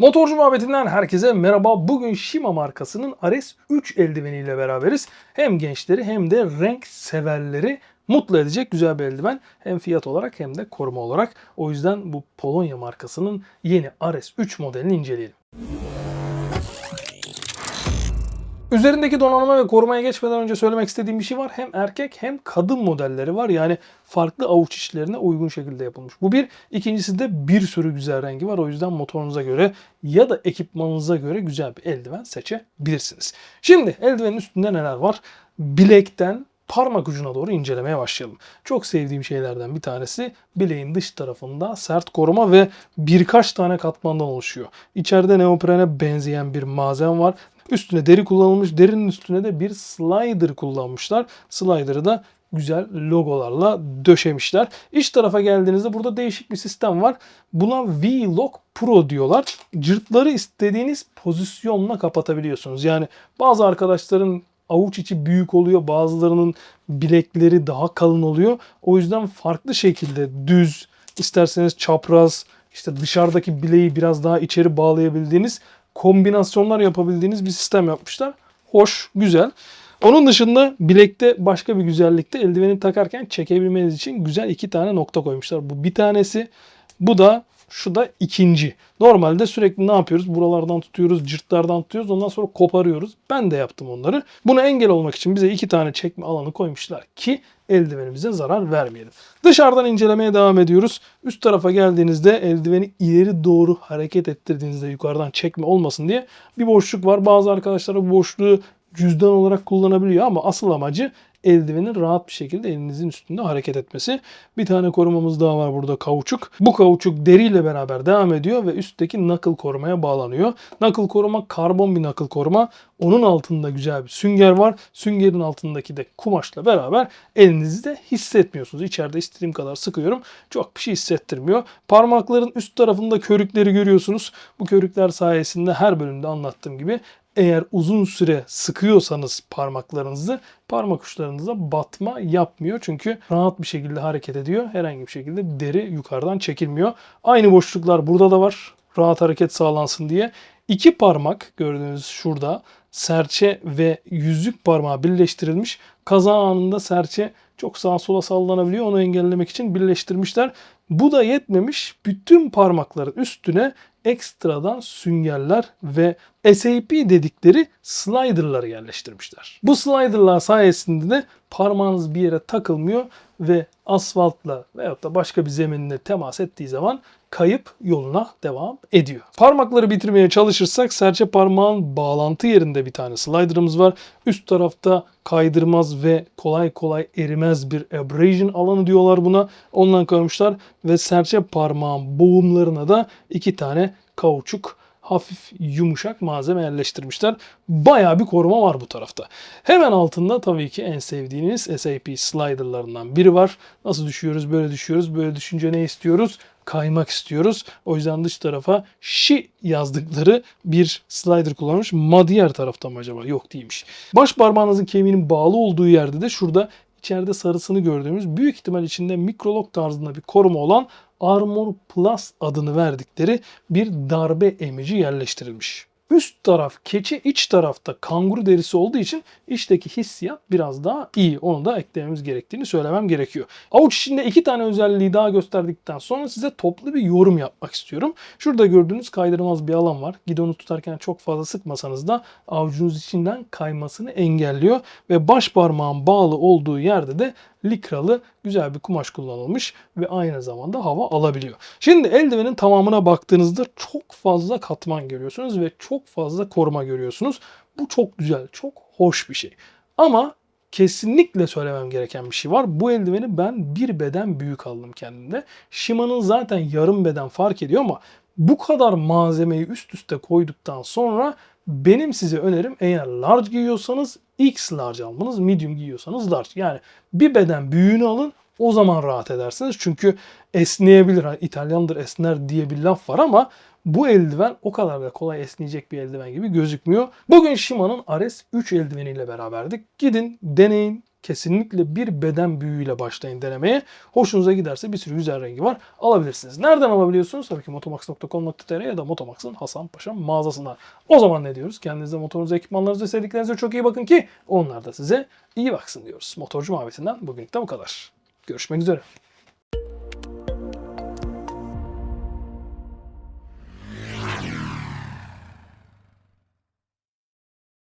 Motorcu muhabbetinden herkese merhaba. Bugün Shima markasının Ares 3 eldiveniyle beraberiz. Hem gençleri hem de renk severleri mutlu edecek güzel bir eldiven. Hem fiyat olarak hem de koruma olarak. O yüzden bu Polonya markasının yeni Ares 3 modelini inceleyelim. Üzerindeki donanıma ve korumaya geçmeden önce söylemek istediğim bir şey var. Hem erkek hem kadın modelleri var. Yani farklı avuç içlerine uygun şekilde yapılmış. Bu bir. İkincisi de bir sürü güzel rengi var. O yüzden motorunuza göre ya da ekipmanınıza göre güzel bir eldiven seçebilirsiniz. Şimdi eldivenin üstünde neler var? Bilekten parmak ucuna doğru incelemeye başlayalım. Çok sevdiğim şeylerden bir tanesi bileğin dış tarafında sert koruma ve birkaç tane katmandan oluşuyor. İçeride neoprene benzeyen bir malzeme var. Üstüne deri kullanılmış. Derinin üstüne de bir slider kullanmışlar. Slider'ı da güzel logolarla döşemişler. İç tarafa geldiğinizde burada değişik bir sistem var. Buna V-Lock Pro diyorlar. Cırtları istediğiniz pozisyonla kapatabiliyorsunuz. Yani bazı arkadaşların avuç içi büyük oluyor. Bazılarının bilekleri daha kalın oluyor. O yüzden farklı şekilde düz, isterseniz çapraz, işte dışarıdaki bileği biraz daha içeri bağlayabildiğiniz kombinasyonlar yapabildiğiniz bir sistem yapmışlar. Hoş, güzel. Onun dışında bilekte başka bir güzellikte eldiveni takarken çekebilmeniz için güzel iki tane nokta koymuşlar. Bu bir tanesi, bu da şu da ikinci. Normalde sürekli ne yapıyoruz? Buralardan tutuyoruz, cırtlardan tutuyoruz. Ondan sonra koparıyoruz. Ben de yaptım onları. Buna engel olmak için bize iki tane çekme alanı koymuşlar ki eldivenimize zarar vermeyelim. Dışarıdan incelemeye devam ediyoruz. Üst tarafa geldiğinizde eldiveni ileri doğru hareket ettirdiğinizde yukarıdan çekme olmasın diye bir boşluk var. Bazı arkadaşlar bu boşluğu cüzdan olarak kullanabiliyor ama asıl amacı eldivenin rahat bir şekilde elinizin üstünde hareket etmesi. Bir tane korumamız daha var burada kauçuk. Bu kauçuk deriyle beraber devam ediyor ve üstteki knuckle korumaya bağlanıyor. Knuckle koruma karbon bir knuckle koruma. Onun altında güzel bir sünger var. Süngerin altındaki de kumaşla beraber elinizi de hissetmiyorsunuz. İçeride istediğim kadar sıkıyorum. Çok bir şey hissettirmiyor. Parmakların üst tarafında körükleri görüyorsunuz. Bu körükler sayesinde her bölümde anlattığım gibi eğer uzun süre sıkıyorsanız parmaklarınızı parmak uçlarınıza batma yapmıyor. Çünkü rahat bir şekilde hareket ediyor. Herhangi bir şekilde deri yukarıdan çekilmiyor. Aynı boşluklar burada da var. Rahat hareket sağlansın diye. İki parmak gördüğünüz şurada serçe ve yüzük parmağı birleştirilmiş. Kaza anında serçe çok sağa sola sallanabiliyor. Onu engellemek için birleştirmişler. Bu da yetmemiş. Bütün parmakların üstüne ekstradan süngerler ve SAP dedikleri slider'ları yerleştirmişler. Bu slider'lar sayesinde de parmağınız bir yere takılmıyor ve asfaltla veyahut da başka bir zeminle temas ettiği zaman kayıp yoluna devam ediyor. Parmakları bitirmeye çalışırsak serçe parmağın bağlantı yerinde bir tane slider'ımız var. Üst tarafta kaydırmaz ve kolay kolay erimez bir abrasion alanı diyorlar buna. Ondan koymuşlar ve serçe parmağın boğumlarına da iki tane kauçuk hafif yumuşak malzeme yerleştirmişler. Bayağı bir koruma var bu tarafta. Hemen altında tabii ki en sevdiğiniz SAP slider'larından biri var. Nasıl düşüyoruz? Böyle düşüyoruz. Böyle düşünce ne istiyoruz? Kaymak istiyoruz. O yüzden dış tarafa şi yazdıkları bir slider kullanmış. Ma diğer tarafta mı acaba? Yok değilmiş. Baş parmağınızın kemiğinin bağlı olduğu yerde de şurada içeride sarısını gördüğümüz büyük ihtimal içinde mikrolog tarzında bir koruma olan Armor Plus adını verdikleri bir darbe emici yerleştirilmiş. Üst taraf keçi, iç tarafta kanguru derisi olduğu için içteki hissiyat biraz daha iyi. Onu da eklememiz gerektiğini söylemem gerekiyor. Avuç içinde iki tane özelliği daha gösterdikten sonra size toplu bir yorum yapmak istiyorum. Şurada gördüğünüz kaydırmaz bir alan var. Gidonu tutarken çok fazla sıkmasanız da avucunuz içinden kaymasını engelliyor. Ve baş parmağın bağlı olduğu yerde de likralı güzel bir kumaş kullanılmış ve aynı zamanda hava alabiliyor. Şimdi eldivenin tamamına baktığınızda çok fazla katman görüyorsunuz ve çok fazla koruma görüyorsunuz. Bu çok güzel, çok hoş bir şey. Ama kesinlikle söylemem gereken bir şey var. Bu eldiveni ben bir beden büyük aldım kendimde. Shima'nın zaten yarım beden fark ediyor ama bu kadar malzemeyi üst üste koyduktan sonra benim size önerim eğer large giyiyorsanız X large almanız, medium giyiyorsanız large. Yani bir beden büyüğünü alın o zaman rahat edersiniz. Çünkü esneyebilir. Hani İtalyandır esner diye bir laf var ama bu eldiven o kadar da kolay esneyecek bir eldiven gibi gözükmüyor. Bugün Shima'nın Ares 3 eldiveniyle beraberdik. Gidin, deneyin, kesinlikle bir beden büyüğüyle başlayın denemeye. Hoşunuza giderse bir sürü güzel rengi var. Alabilirsiniz. Nereden alabiliyorsunuz? Tabii ki motomax.com.tr ya da Motomax'ın Hasan Paşa mağazasından. O zaman ne diyoruz? Kendinize motorunuza, ekipmanlarınıza, istediklerinize çok iyi bakın ki onlar da size iyi baksın diyoruz. Motorcu muhabbetinden bugünlük de bu kadar. Görüşmek üzere.